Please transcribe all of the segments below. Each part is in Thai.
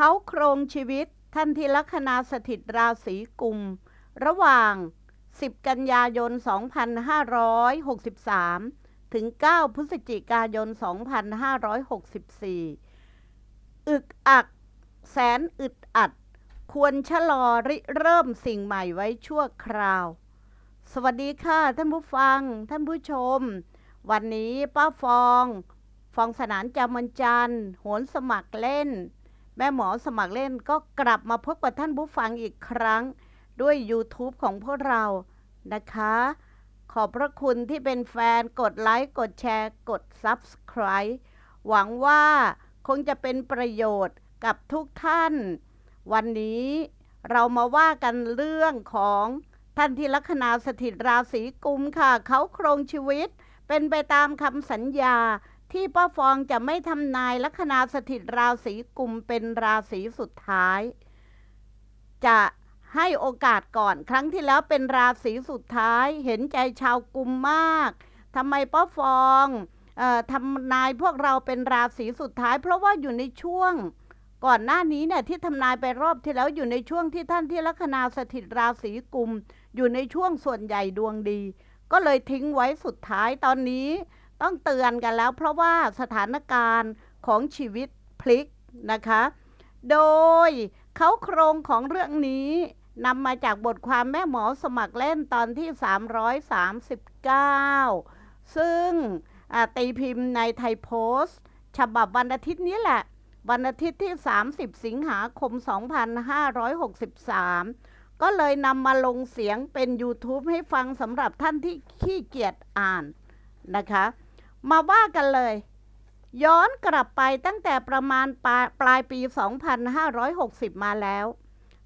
เขาโครงชีวิตท่านที่ลัคนาสถิตราศีกุม ระหว่าง 10 กันยายน 2563 ถึง 9 พฤศจิกายน 2564 อึกอัก แสนอึดอัด ควรชะลอริเริ่มสิ่งใหม่ไว้ชั่วคราว สวัสดีค่ะท่านผู้ฟัง ท่านผู้ชม วันนี้ป้าฟอง ฟองสนานจามันจันโหนสมัครเล่น แม่หมอสมัครเล่นก็กลับมาพบกับท่านผู้ฟังอีกครั้ง ด้วย YouTube ของพวกเรานะคะ ขอบพระคุณที่เป็นแฟนกดไลค์กดแชร์กด Subscribe หวังว่าคงจะเป็นประโยชน์กับทุกท่าน วันนี้เรามาว่ากันเรื่องของท่านที่ลัคนาสถิตราศีกุมค่ะ เขาโครงชีวิตเป็นไปตามคำสัญญา ที่ป้าฟองจะไม่ทำนายลัคนาสถิตราศีกุมเป็นราศีสุดท้าย จะให้โอกาสก่อน ครั้งที่แล้วเป็นราศีสุดท้าย เห็นใจชาวกุมมากทำไมป้าฟองออทำนายพวกเราเป็นราศีสุดท้าย เพราะว่าอยู่ในช่วงก่อนหน้านี้เนี่ยที่ทำนายไปรอบที่แล้วอยู่ในช่วงที่ท่านที่ลัคนาสถิตราศีกุม อยู่ในช่วงส่วนใหญ่ดวงดี ก็เลยทิ้งไว้สุดท้ายตอนนี้ ต้องเตือนกันแล้ว เพราะว่าสถานการณ์ของชีวิตพลิกนะคะ โดยเขาโครงของเรื่องนี้นำมาจากบทความแม่หมอสมัครเล่นตอนที่ 339 ซึ่งตีพิมพ์ในไทยโพสต์ ฉบับวันอาทิตย์นี้แหละ วันอาทิตย์ที่ 30 สิงหาคม 2563 ก็เลยนำมาลงเสียงเป็น YouTube ให้ฟังสำหรับท่านที่ขี้เกียจอ่านนะคะ มาว่ากันเลย ย้อนกลับไปตั้งแต่ประมาณปลายปลายปี 2560 มาแล้ว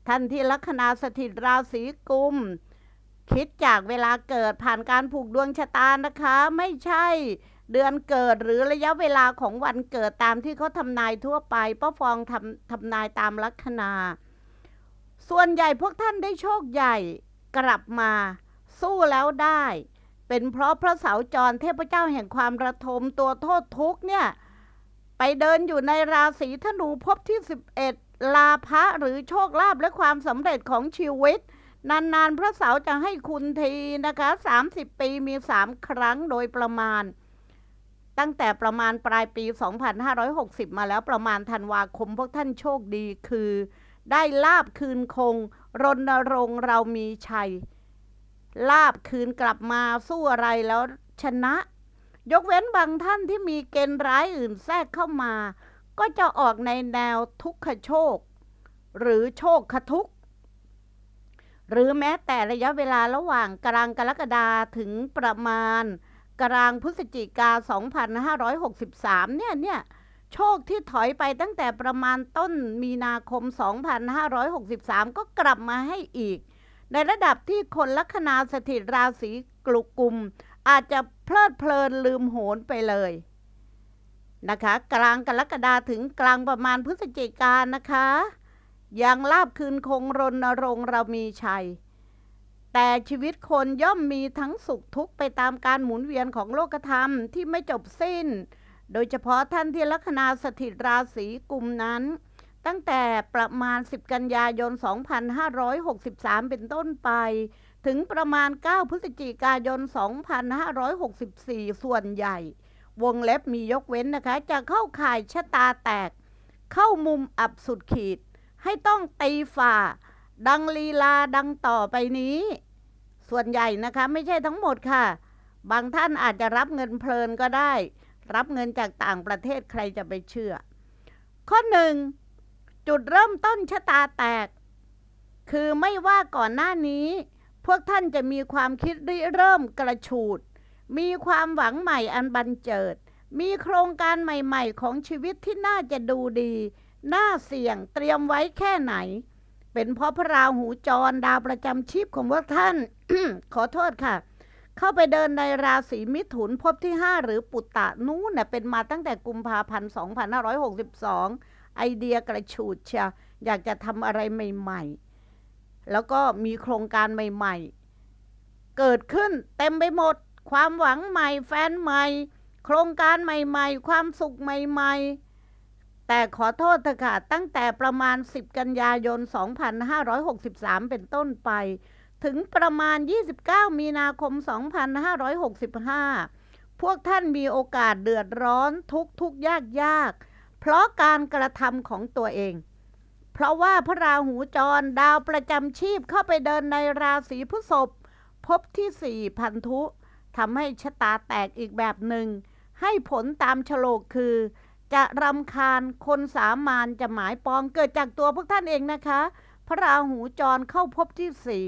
ท่านที่ลัคนาสถิตราศีกุม คิดจากเวลาเกิดผ่านการผูกดวงชะตานะคะ ไม่ใช่เดือนเกิดหรือระยะเวลาของวันเกิดตามที่เขาทำนายทั่วไปป้าฟองทำทำนายตามลัคนา ส่วนใหญ่พวกท่านได้โชคใหญ่กลับมา สู้แล้วได้ เป็นเพราะพระเสาจรเทพเจ้าแห่งความระทมตัวโทษทุกเนี่ยไปเดินอยู่ในราศีธนูภพที่ 11 ลาภะหรือโชคลาภและความสำเร็จของชีวิต นานๆ พระเสาจะให้คุณทีนะคะ 30 ปีมี 3 ครั้งโดยประมาณ ตั้งแต่ประมาณปลายปี 2560 มาแล้วประมาณธันวาคมพวกท่านโชคดีคือ ได้ลาบคืนคง รณรงค์เรามีชัย ลาบคืนกลับมาสู้อะไรแล้วชนะ ยกเว้นบางท่านที่มีเกณฑ์ร้ายอื่นแทรกเข้ามา ก็จะออกในแนวทุกขโชค หรือโชคขทุก หรือแม้แต่ระยะเวลาระหว่างกลางกรกฎาถึงประมาณ กลางพฤศจิกา 2563 เนี่ยเนี่ยโชคที่ถอยไปตั้งแต่ประมาณต้นมีนาคม 2563 ก็กลับมาให้อีก ในระดับที่คนลัคนาสถิตราศีกลุกุมอาจจะเพลิดเพลินลืมโหนไปเลยนะคะ กลางกรกฎาถึงกลางประมาณพฤศจิกายนนะคะยังลาบคืนคงรณรงค์เรามีชัย แต่ชีวิตคนย่อมมีทั้งสุขทุกข์ไปตามการหมุนเวียนของโลกธรรมที่ไม่จบสิ้น โดยเฉพาะท่านที่ลัคนาสถิตราศีกลุ่มนั้น ตั้งแต่ประมาณ 10 กันยายน 2563 เป็นต้นไป ถึงประมาณ 9 พฤศจิกายน 2564 ส่วนใหญ่ วงเล็บมียกเว้นนะคะ จะเข้าข่ายชะตาแตก เข้ามุมอับสุดขีด ให้ต้องตีฝ่า ดังลีลาดังต่อไปนี้ ส่วนใหญ่นะคะไม่ใช่ทั้งหมดค่ะ บางท่านอาจจะรับเงินเพลินก็ได้ รับเงินจากต่างประเทศใครจะไปเชื่อ ข้อหนึ่ง จุดเริ่มต้นชะตาแตก คือไม่ว่าก่อนหน้านี้ พวกท่านจะมีความคิดริเริ่มกระฉูด มีความหวังใหม่อันบันเจิด มีโครงการใหม่ๆ ของชีวิตที่น่าจะดูดี น่าเสี่ยงเตรียมไว้แค่ไหน เป็นเพราะพระราหูจรดาวประจำชีพของพวกท่าน ขอโทษค่ะ เข้าไปเดินในราศีมิถุนภพที่ 5 หรือปุตตะนู้นเน่ยเป็นมาตั้งแต่กุมภาพันธ์2562 ไอเดียกระฉูดเชียอยากจะทำอะไรใหม่ ๆ แล้วก็มีโครงการใหม่ ๆ เกิดขึ้นเต็มไปหมด ความหวังใหม่ แฟนใหม่ โครงการใหม่ ๆ ความสุขใหม่ ๆ แต่ขอโทษเถอะค่ะ ตั้งแต่ประมาณ 10 กันยายน 2563 เป็นต้นไป ถึงประมาณ 29 มีนาคม 2565 พวกท่านมีโอกาสเดือดร้อนทุกทุกยากยากๆ เพราะการกระทำของตัวเอง เพราะว่าพระราหูจรดาวประจำชีพเข้าไปเดินในราศีพฤษภพบที่สี่พันธุทำให้ชะตาแตกอีกแบบหนึ่ง ให้ผลตามฉลกคือ จะรำคาญคนสามานจะหมายปองเกิดจากตัวพวกท่านเองนะคะ พระราหูจรเข้าพบที่สี่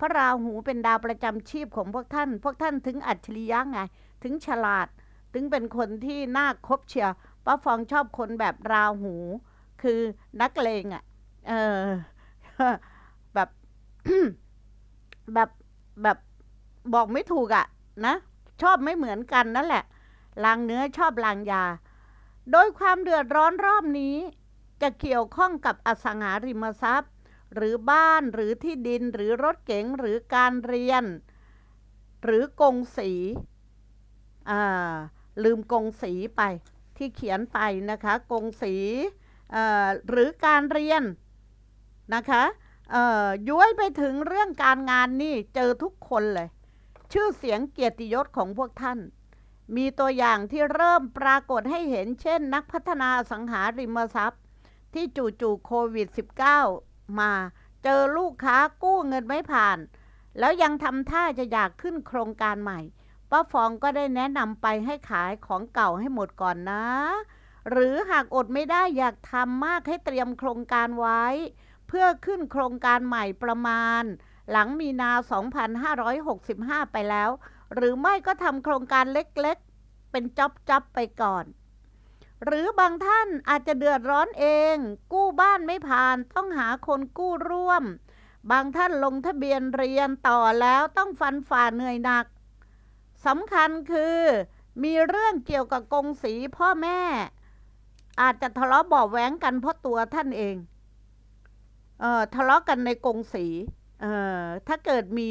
พระราหูเป็นดาวประจำชีพของพวกท่าน พวกท่านถึงอัจฉริยะไง ถึงฉลาด ถึงเป็นคนที่น่าคบเชีย ป้าฟองชอบคนแบบราหู คือนักเลงอะ่ะ เออ แบบ แบบแบบบอกไม่ถูกอะ่ะ นะ ชอบไม่เหมือนกันนั่นแหละลางเนื้อชอบลางยา โดยความเดือดร้อนรอบนี้ จะเกี่ยวข้องกับอสังหาริมทรัพย์ หรือบ้านหรือที่ดินหรือรถเก๋งหรือการเรียน หรือกงสี อ่า ลืมกงสีไป ที่เขียนไปนะคะกงสีหรือการเรียนนะคะย้วยไปถึงเรื่องการงานนี่เจอทุกคนเลย ชื่อเสียงเกียรติยศของพวกท่าน มีตัวอย่างที่เริ่มปรากฏให้เห็นเช่น นักพัฒนาสังหาริมทรัพย์ ที่จู่ๆโควิด -19 มาเจอลูกค้ากู้เงินไม่ผ่าน แล้วยังทำท่าจะอยากขึ้นโครงการใหม่ ป้าฟองก็ได้แนะนำไปให้ขายของเก่าให้หมดก่อนนะ หรือหากอดไม่ได้อยากทำมากให้เตรียมโครงการไว้ เพื่อขึ้นโครงการใหม่ประมาณ หลังมีนา 2565 ไปแล้ว หรือไม่ก็ทำโครงการเล็กๆ เป็นจ็อบๆไปก่อน หรือบางท่านอาจจะเดือดร้อนเอง กู้บ้านไม่ผ่านต้องหาคนกู้ร่วม บางท่านลงทะเบียนเรียนต่อแล้วต้องฟันฝ่าเหนื่อยหนัก สำคัญคือ มีเรื่องเกี่ยวกับกงสีพ่อแม่ อาจจะทะเลาะบาะแว้งกันเพราะตัวท่านเองเออทะเลาะกันในกงสีเออถ้าเกิดมี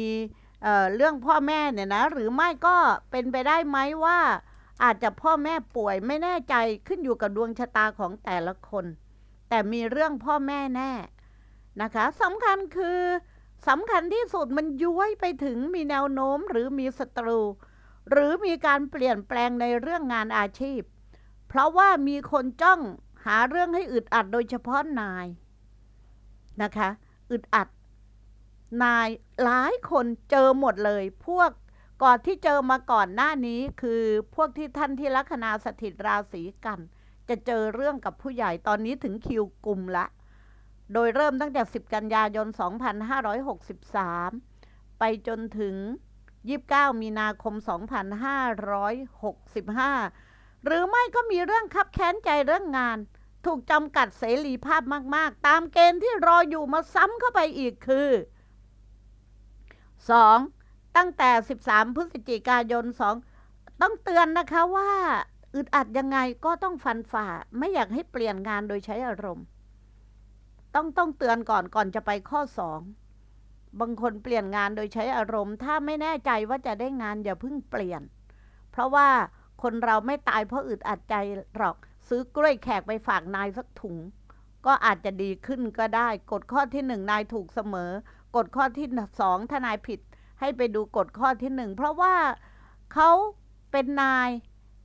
เออเรื่องพ่อแม่เนี่ยนะ หรือไม่ก็เป็นไปได้ไหมว่า อาจจะพ่อแม่ป่วยไม่แน่ใจขึ้นอยู่กับดวงชะตาของแต่ละคน แต่มีเรื่องพ่อแม่แน่นะคะสำคัญคือสำคัญที่สุดมันย้วยไปถึงมีแนวโน้มหรือมีศัตรู หรือมีการเปลี่ยนแปลงในเรื่องงานอาชีพ เพราะว่ามีคนจ้องหาเรื่องให้อึดอัดโดยเฉพาะนายนะคะ อึดอัด นายหลายคนเจอหมดเลย พวกก่อนที่เจอมาก่อนหน้านี้คือพวกที่ท่านที่ลัคนาสถิตราศีกัน จะเจอเรื่องกับผู้ใหญ่ตอนนี้ถึงคิวกลุ่มละ โดยเริ่มตั้งแต่ 10 กันยายน 2563 ไปจนถึง 29 มีนาคม 2565 หรือไม่ก็มีเรื่องคับแค้นใจเรื่องงาน ถูกจำกัดเสรีภาพมาก ๆ ตามเกณฑ์ที่รออยู่มาซ้ำเข้าไปอีกคือ 2. ตั้งแต่ 13 พฤศจิกายน 2 ต้องเตือนนะคะว่า อึดอัดยังไงก็ต้องฟันฝ่า ไม่อยากให้เปลี่ยนงานโดยใช้อารมณ์ ต้องต้องเตือนก่อนก่อนจะไปข้อ 2 บางคนเปลี่ยนงานโดยใช้อารมณ์ ถ้าไม่แน่ใจว่าจะได้งานอย่าเพิ่งเปลี่ยน เพราะว่าคนเราไม่ตายเพราะอึดอัดใจหรอก ซื้อกล้วยแขกไปฝากนายสักถุง ก็อาจจะดีขึ้นก็ได้ กฎข้อที่หนึ่งนายถูกเสมอ กฎข้อที่สองทนายผิด ให้ไปดูกฎข้อที่หนึ่งเพราะว่าเขาเป็นนาย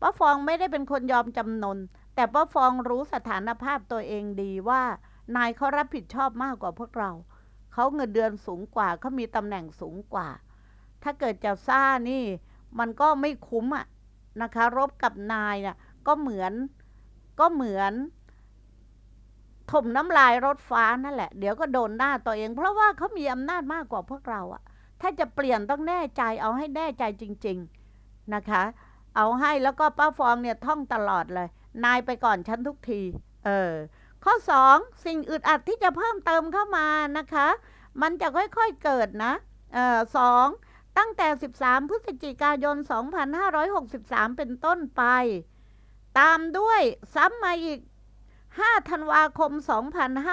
ป้าฟองไม่ได้เป็นคนยอมจำนน แต่ป้าฟองรู้สถานภาพตัวเองดีว่า นายเขารับผิดชอบมากกว่าพวกเรา เขาเงินเดือนสูงกว่าเขามีตำแหน่งสูงกว่า ถ้าเกิดจะซ่านี่มันก็ไม่คุ้มอะนะคะ รบกับนายน่ะก็เหมือนก็เหมือนถมน้ำลายรถฟ้านั่นแหละ เดี๋ยวก็โดนหน้าตัวเอง เพราะว่าเขามีอำนาจมากกว่าพวกเราอะถ้าจะเปลี่ยนต้องแน่ใจเอาให้แน่ใจจริง ๆนะคะ เอาให้แล้วก็ป้าฟองเนี่ยท่องตลอดเลย นายไปก่อนฉันทุกที เออ ข้อ 2 สิ่งอึดอัดที่จะเพิ่มเติมเข้ามานะคะ มันจะค่อยๆเกิดนะเออสองตั้งแต่ 13 พฤศจิกายน 2563 เป็นต้นไป ตามด้วยซ้ำมาอีก 5 ธันวาคม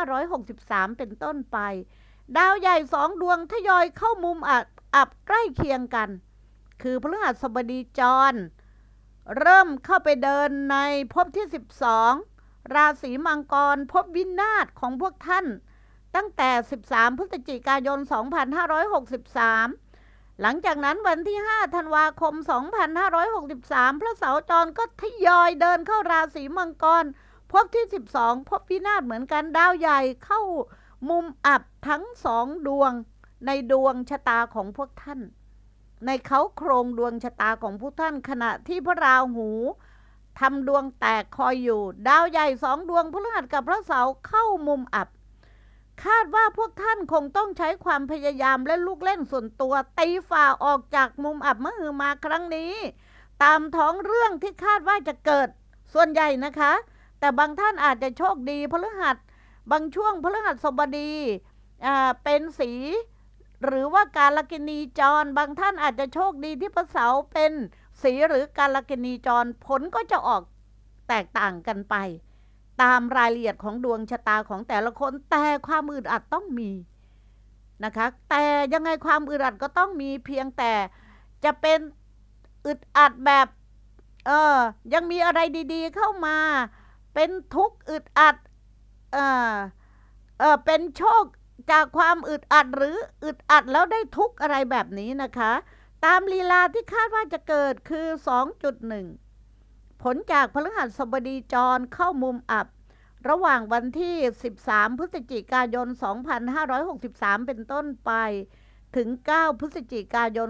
2563 เป็นต้นไป ดาวใหญ่สองดวงทยอยเข้ามุมอับอับใกล้เคียงกัน คือพฤหัสบดีจร เริ่มเข้าไปเดินในภพที่ 12 ราศีมังกรพบวินาศของพวกท่าน ตั้งแต่ 13 พฤศจิกายน 2563 หลังจากนั้นวันที่ 5 ธันวาคม 2563 พระเสาร์จรก็ทยอยเดินเข้าราศีมังกร พบที่ 12 พบวินาศเหมือนกันดาวใหญ่เข้ามุมอับทั้งสองดวงในดวงชะตาของพวกท่าน ในเขาโครงดวงชะตาของพวกท่านขณะที่พระราหู ทำดวงแตกคอยอยู่ ดาวใหญ่สองดวงพฤหัสกับพระเสาร์เข้ามุมอับ คาดว่าพวกท่านคงต้องใช้ความพยายามและลูกเล่นส่วนตัวตีฝ่าออกจากมุมอับมหือมาครั้งนี้ ตามท้องเรื่องที่คาดว่าจะเกิดส่วนใหญ่นะคะ แต่บางท่านอาจจะโชคดีพฤหัส บางช่วงพฤหัสบดีเป็นสี หรือว่าการลกินีจร บางท่านอาจจะโชคดีที่พระเสาร์เป็น สีหรือการลกินีจรผลก็จะออกแตกต่างกันไป ตามรายละเอียดของดวงชะตาของแต่ละคนแต่ความอึดอัดต้องมีนะคะ แต่ยังไงความอึดอัดก็ต้องมีเพียงแต่จะเป็นอึดอัดแบบเออยังมีอะไรดีๆเข้ามา เป็นทุกข์อึดอัดเออเออเป็นโชคจากความอึดอัดหรืออึดอัดแล้วได้ทุกข์อะไรแบบนี้นะคะ ตามลีลาที่คาดว่าจะเกิดคือ 2.1 ผลจากพฤหัสบดีจรเข้ามุมอับ ระหว่างวันที่ 13 พฤศจิกายน 2563 เป็นต้นไป ถึง 9 พฤศจิกายน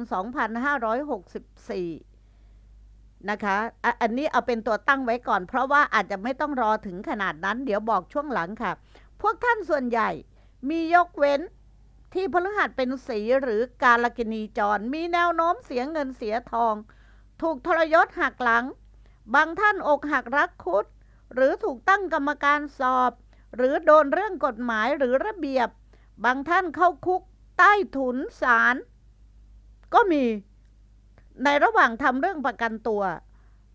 2564 นะคะอะอันนี้เอาเป็นตัวตั้งไว้ก่อน เพราะว่าอาจจะไม่ต้องรอถึงขนาดนั้น เดี๋ยวบอกช่วงหลังค่ะ พวกท่านส่วนใหญ่มียกเว้น ที่พฤหัสเป็นสีหรือการลกินีจร มีแนวโน้มเสียเงินเสียทอง ถูกทรยศหักหลัง บางท่านอกหักรักคุด หรือถูกตั้งกรรมการสอบ หรือโดนเรื่องกฎหมายหรือระเบียบ บางท่านเข้าคุกใต้ถุนศาลก็มีในระหว่างทำเรื่องประกันตัว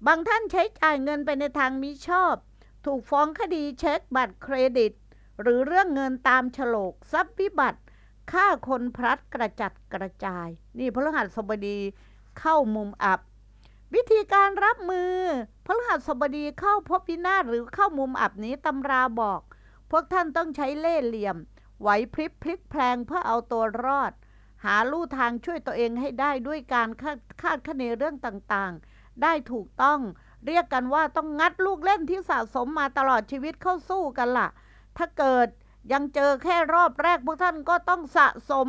บางท่านใช้จ่ายเงินไปในทางมิชอบ ถูกฟ้องคดีเช็คบัตรเครดิต หรือเรื่องเงินตามโฉลกทรัพย์วิบัติ ฆ่าคนพลัดกระจัดกระจาย นี่พฤหัสบดีเข้ามุมอับ วิธีการรับมือพฤหัสบดีเข้าพบวินาศหรือเข้ามุมอับนี้ตำราบอก พวกท่านต้องใช้เล่ห์เหลี่ยม ไหวพริบพลิกแพลงเพื่อเอาตัวรอด หาลู่ทางช่วยตัวเองให้ได้ด้วยการคาดคาดคะเนเรื่องต่างๆ ได้ถูกต้องเรียกกันว่าต้องงัดลูกเล่นที่สะสมมาตลอดชีวิตเข้าสู้กันล่ะ ถ้าเกิด ยังเจอแค่รอบแรกพวกท่านก็ต้องสะสม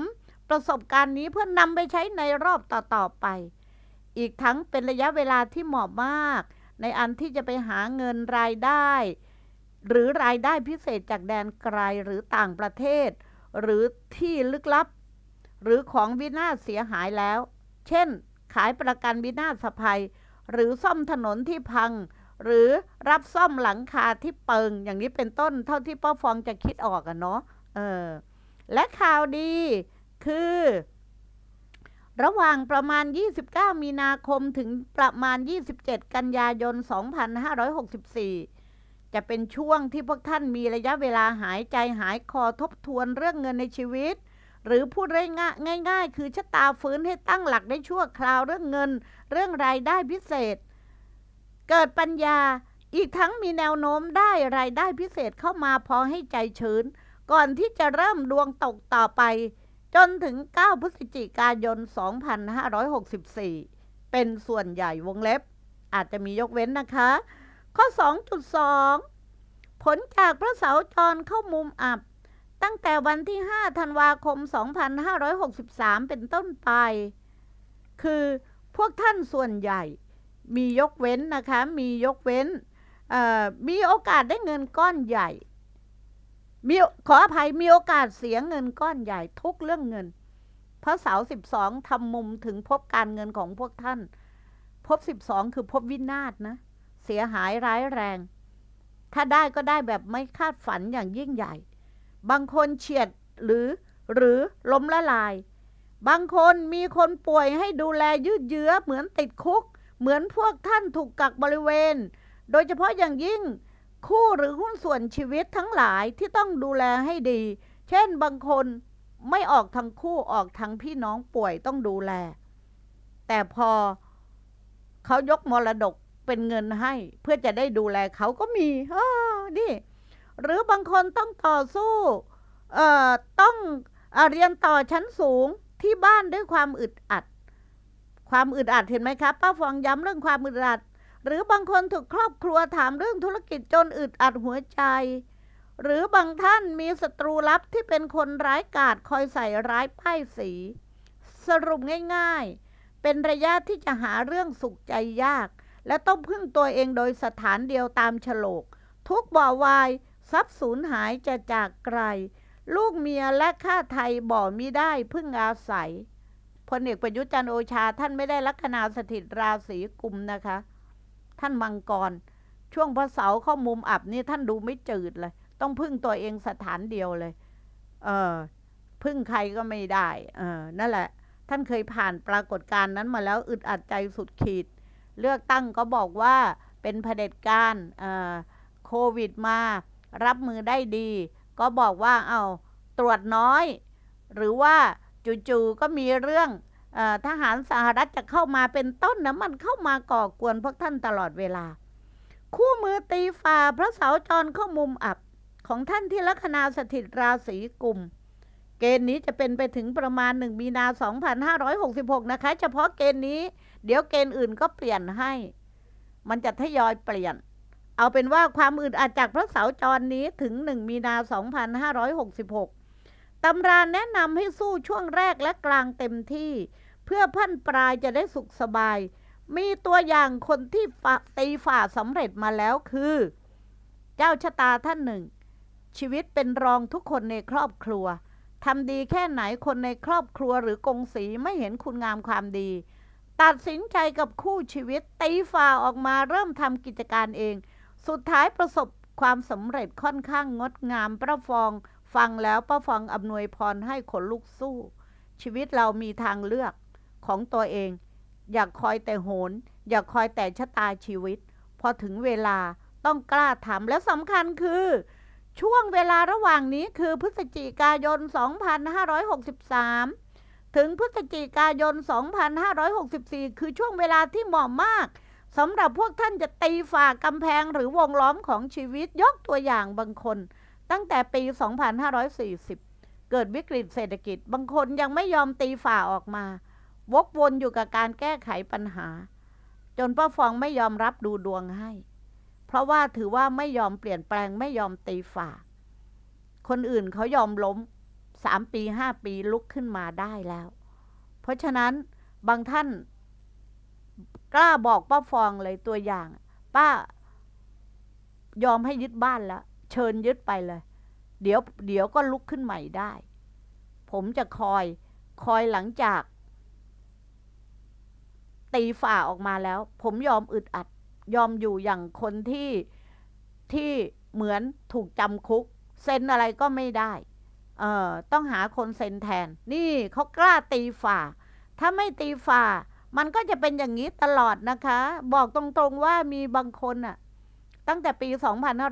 ประสบการณ์นี้เพื่อนนำไปใช้ในรอบต่อๆไป อีกทั้งเป็นระยะเวลาที่เหมาะมาก ในอันที่จะไปหาเงินรายได้ หรือรายได้พิเศษจากแดนไกลหรือต่างประเทศ หรือที่ลึกลับ หรือของวินาศเสียหายแล้ว เช่น ขายประกันวินาศภัย หรือซ่อมถนนที่พัง หรือรับซ่อมหลังคาที่เปิงอย่างนี้เป็นต้นเท่าที่ป้าฟองจะคิดออกอะเนาะเออและข่าวดีคือ ระหว่างประมาณ 29 มีนาคมถึงประมาณ 27 กันยายน 2564 จะเป็นช่วงที่พวกท่านมีระยะเวลาหายใจหายคอทบทวนเรื่องเงินในชีวิต หรือพูดง่ายง่ายๆคือชะตาฟื้นให้ตั้งหลักได้ชั่วคราวเรื่องเงิน เรื่องรายได้พิเศษ เกิดปัญญาอีกทั้งมีแนวโน้มได้รายได้พิเศษเข้ามาพอให้ใจชื้น ก่อนที่จะเริ่มดวงตกต่อไป จนถึง 9 พฤศจิกายน 2564 เป็นส่วนใหญ่วงเล็บ อาจจะมียกเว้นนะคะ ข้อ 2.2 ผลจากพระเสาร์จรเข้ามุมอับ ตั้งแต่วันที่ 5 ธันวาคม 2563 เป็นต้นไป คือพวกท่านส่วนใหญ่ มียกเว้นนะคะ มียกเว้น มีโอกาสได้เงินก้อนใหญ่ มีขออภัยมีโอกาสเสียเงินก้อนใหญ่ทุกเรื่องเงิน พระเสาสิบสองทำมุมถึงพบการเงินของพวกท่าน พบสิบสองคือพบวินาศนะ เสียหายร้ายแรง ถ้าได้ก็ได้แบบไม่คาดฝันอย่างยิ่งใหญ่ บางคนเฉียดหรือหรือล้มละลาย บางคนมีคนป่วยให้ดูแลยืดเยื้อเหมือนติดคุก เหมือนพวกท่านถูกกักบริเวณ โดยเฉพาะอย่างยิ่งคู่หรือหุ้นส่วนชีวิตทั้งหลายที่ต้องดูแลให้ดี เช่นบางคนไม่ออกทั้งคู่ออกทั้งพี่น้องป่วยต้องดูแล แต่พอเขายกมรดกเป็นเงินให้ เพื่อจะได้ดูแลเขาก็มีเออนี่ หรือบางคนต้องต่อสู้เอ่อต้องเออเรียนต่อชั้นสูงที่บ้านด้วยความอึดอัด ความอึดอัดเห็นไหมครับป้าฟองย้ำเรื่องความอึดอัด หรือบางคนถูกครอบครัวถามเรื่องธุรกิจจนอึดอัดหัวใจ หรือบางท่านมีศัตรูลับที่เป็นคนร้ายกาจคอยใส่ร้ายป้ายสี สรุปง่ายๆ เป็นระยะที่จะหาเรื่องสุขใจยาก และต้องพึ่งตัวเองโดยสถานเดียวตามฉลก ทุกบ่อวายทรัพย์สูญหายจะจากไกล ลูกเมียและข้าไทยบ่มิได้พึ่งอาศัย พลเอกประยุทธ์จันโอชา ท่านไม่ได้ลัคนาสถิตราศีกุมนะคะ ท่านมังกร ช่วงพระเสาเข้ามุมอับนี่ท่านดูไม่จืดเลย ต้องพึ่งตัวเองสถานเดียวเลย เออพึ่งใครก็ไม่ได้ เออนั่นแหละ ท่านเคยผ่านปรากฏการณ์นั้นมาแล้วอึดอัดใจสุดขีด เลือกตั้งก็บอกว่าเป็นเผด็จการเออโควิดมา รับมือได้ดี ก็บอกว่าเอาตรวจน้อย หรือว่า จู่ๆก็มีเรื่องอทหารสหรัฐจะเข้ามาเป็นต้นนะมันเข้ามาก่อกวนพวกท่านตลอดเวลา คู่มือตีฝ่าพระเสาจรเข้ามุมอับของท่านที่ลัคนาสถิตราศีกุมเกณฑ์นี้จะเป็นไปถึงประมาณ 1 มีนา 2566 นะคะ เฉพาะเกณฑ์นี้ เดี๋ยวเกณฑ์อื่นก็เปลี่ยนให้ มันจะทยอยเปลี่ยน เอาเป็นว่าความอึดอัดจากพระเสาจรนี้ถึง 1 มีนา 2566 ตำราแนะนำให้สู้ช่วงแรกและกลางเต็มที่ เพื่อพันปลายจะได้สุขสบาย มีตัวอย่างคนที่ตีฝ่าสำเร็จมาแล้วคือ เจ้าชะตาท่านหนึ่ง ชีวิตเป็นรองทุกคนในครอบครัวทำดีแค่ไหนคนในครอบครัวหรือกงสีไม่เห็นคุณงามความดี ตัดสินใจกับคู่ชีวิตตีฝ่าออกมาเริ่มทำกิจการเอง สุดท้ายประสบความสำเร็จค่อนข้างงดงามประฟอง ฟังแล้วประฟองอำนวยพรให้ขนลุกสู้ ชีวิตเรามีทางเลือกของตัวเอง อย่าคอยแต่โหน อย่าคอยแต่ชะตาชีวิต พอถึงเวลาต้องกล้าทำและสำคัญคือ ช่วงเวลาระหว่างนี้คือพฤศจิกายน 2563 ถึงพฤศจิกายน 2564 คือช่วงเวลาที่เหมาะมากสำหรับพวกท่านจะตีฝ่ากำแพงหรือวงล้อมของชีวิตยกตัวอย่างบางคน ตั้งแต่ปี 2540 เกิดวิกฤตเศรษฐกิจ บางคนยังไม่ยอมตีฝ่าออกมา วกวนอยู่กับการแก้ไขปัญหา จนป้าฟองไม่ยอมรับดูดวงให้ เพราะว่าถือว่าไม่ยอมเปลี่ยนแปลงไม่ยอมตีฝ่า คนอื่นเขายอมล้มสามปีห้าปีลุกขึ้นมาได้แล้ว เพราะฉะนั้นบางท่าน กล้าบอกป้าฟองเลยตัวอย่าง ป้ายอมให้ยึดบ้านแล้ว เชิญยึดไปเลย เดี๋ยวเดี๋ยวก็ลุกขึ้นใหม่ได้ ผมจะคอยคอยหลังจาก ตีฝ่าออกมาแล้ว ผมยอมอึดอัด ยอมอยู่อย่างคนที่ที่เหมือนถูกจำคุก เซ็นอะไรก็ไม่ได้ เอ่อต้องหาคนเซ็นแทน นี่เขากล้าตีฝ่า ถ้าไม่ตีฝ่า มันก็จะเป็นอย่างนี้ตลอดนะคะ บอกตรงๆว่ามีบางคนอะ ตั้งแต่ปี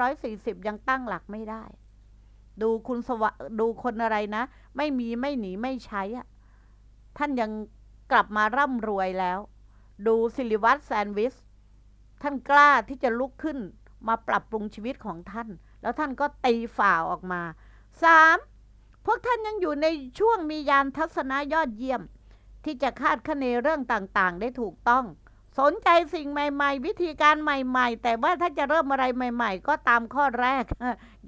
2540 ยังตั้งหลักไม่ได้ ดูคุณสวะดูคนอะไรนะ ไม่มีไม่หนีไม่ใช้อะท่านยังกลับมาร่ำรวยแล้ว ดูสิริวัตรแซนวิชท่านกล้าที่จะลุกขึ้นมาปรับปรุงชีวิตของท่าน แล้วท่านก็ตีฝ่าออกมา 3. พวกท่านยังอยู่ในช่วงมียานทัศนะยอดเยี่ยม ที่จะคาดคะเนเรื่องต่างๆ ได้ถูกต้อง สนใจสิ่งใหม่ ๆ วิธีการใหม่ ๆ แต่ว่าถ้าจะเริ่มอะไรใหม่ ๆ ก็ตามข้อแรก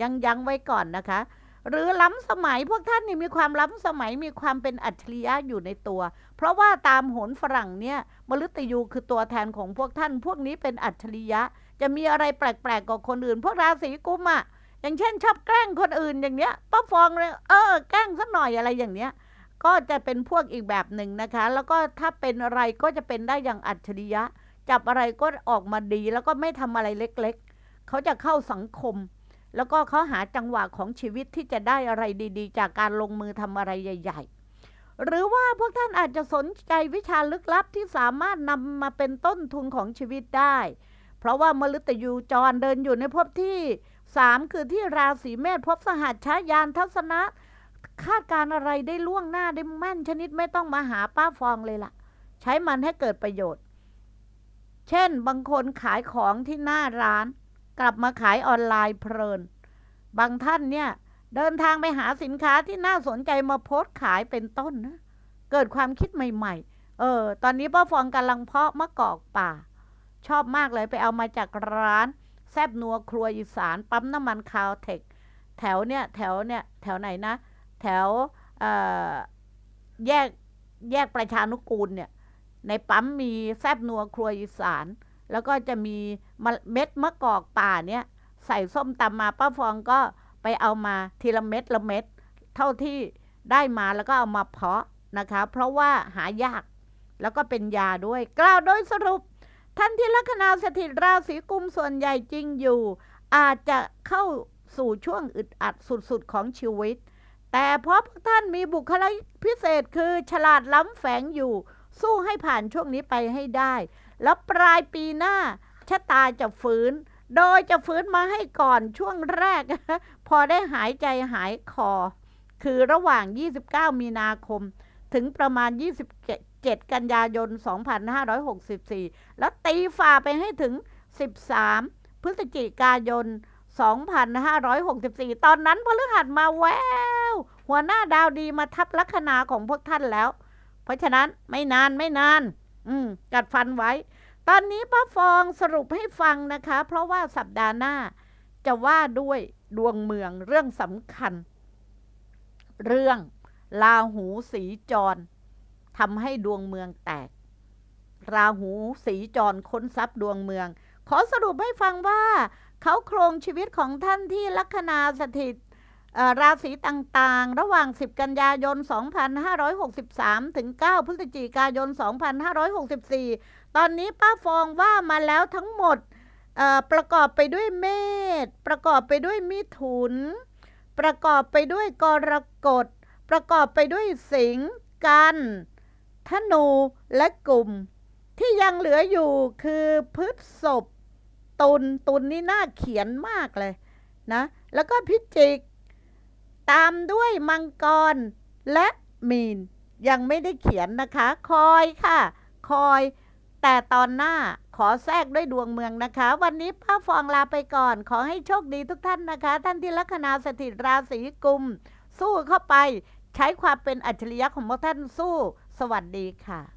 ยังยังไว้ก่อนนะคะ หรือล้ำสมัยพวกท่านนี่มีความล้ำสมัยมีความเป็นอัจฉริยะอยู่ในตัว เพราะว่าตามโหนฝรั่งเนี่ยมฤตยูคือตัวแทนของพวกท่าน พวกนี้เป็นอัจฉริยะ จะมีอะไรแปลกๆกว่าคนอื่น พวกราศีกุมอะอย่างเช่น ชอบแกล้งคนอื่นอย่างเนี้ยป้าฟองเลยเออแกล้งสักหน่อยอะไรอย่างเนี้ย ก็จะเป็นพวกอีกแบบหนึ่งนะคะ แล้วก็ถ้าเป็นอะไรก็จะเป็นได้อย่างอัจฉริยะ จับอะไรก็ออกมาดี แล้วก็ไม่ทำอะไรเล็กๆ เขาจะเข้าสังคม แล้วก็เขาหาจังหวะของชีวิตที่จะได้อะไรดี ๆ จากการลงมือทำอะไรใหญ่ ๆ หรือว่าพวกท่านอาจจะสนใจวิชาลึกลับที่สามารถนำมาเป็นต้นทุนของชีวิตได้ เพราะว่ามฤตยูจรเดินอยู่ในภพที่สามคือที่ราศีเมษภพสหัสชายานทัศนะ คาดการอะไรได้ล่วงหน้าได้แม่นชนิดไม่ต้องมาหาป้าฟองเลยล่ะ ใช้มันให้เกิดประโยชน์ เช่นบางคนขายของที่หน้าร้าน กลับมาขายออนไลน์เพลิน บางท่านเนี่ย เดินทางไปหาสินค้าที่น่าสนใจมาโพสต์ขายเป็นต้นนะเกิดความคิดใหม่ๆ เออ ตอนนี้ป้าฟองกำลังเพาะมะกอกป่า ชอบมากเลยไปเอามาจากร้าน แซบนัวครัวอีสานปั๊มน้ำมันคาวเทคแถวเนี่ยแถวเนี่ยแถวไหนนะ แถวแยกแยกประชานุกูลเนี่ย ในปั๊มมีแซบนัวครัวอีสาน แล้วก็จะมีมเม็ดมะกอกป่าเนี่ยใส่ส้มตำมาป้าฟองก็ไปเอามาทีละเม็ดละเม็ดเท่าที่ได้มาแล้วก็เอามาเพาะนะคะ เพราะว่าหายากแล้วก็เป็นยาด้วย กล่าวโดยสรุป ท่านที่ลัคนาสถิตราศีกุมส่วนใหญ่จริงอยู่ อาจจะเข้าสู่ช่วงอึดอัดสุดๆของชีวิต แต่เพราะพวกท่านมีบุคลิกพิเศษคือฉลาดล้ำแฝงอยู่ สู้ให้ผ่านช่วงนี้ไปให้ได้ แล้วปลายปีหน้าชะตาจะฟื้นโดยจะฟื้นมาให้ก่อนช่วงแรก พอได้หายใจหายคอ คือระหว่าง 29 มีนาคม ถึงประมาณ 27 กันยายน 2564 แล้วตีฝ่าไปให้ถึง 13 พฤศจิกายน 2564 ตอนนั้นพฤหัสมาแวว หัวหน้าดาวดีมาทับลัคนาของพวกท่านแล้ว เพราะฉะนั้นไม่นานไม่นาน อืม กัดฟันไว้ ตอนนี้ป้าฟองสรุปให้ฟังนะคะ เพราะว่าสัปดาห์หน้า จะว่าด้วยดวงเมืองเรื่องสำคัญ เรื่องลาหูสีจรทำให้ดวงเมืองแตก ราหูสีจรค้นทรัพย์ดวงเมือง ขอสรุปให้ฟังว่า เขาโครงชีวิตของท่านที่ลัคนาสถิต ราศีต่างๆ ระหว่าง 10 กันยายน 2563 ถึง 9 พฤศจิกายน 2564 ตอนนี้ป้าฟองว่ามาแล้วทั้งหมดประกอบไปด้วยเมษประกอบไปด้วยมิถุน ประกอบไปด้วยกรกฎ ประกอบไปด้วยสิงห์กันธนูและกลุ่ม ที่ยังเหลืออยู่คือพฤษภตุลตุลนี่น่าเขียนมากเลยนะ แล้วก็พิจิก ตามด้วยมังกร และมีน ยังไม่ได้เขียนนะคะ คอยค่ะ คอย แต่ตอนหน้าขอแทรกด้วยดวงเมืองนะคะ วันนี้ป้าฟองลาไปก่อน ขอให้โชคดีทุกท่านนะคะ ท่านที่ลัคนาสถิตราศีกุม สู้เข้าไป ใช้ความเป็นอัจฉริยะของพวกท่านสู้ สวัสดีค่ะ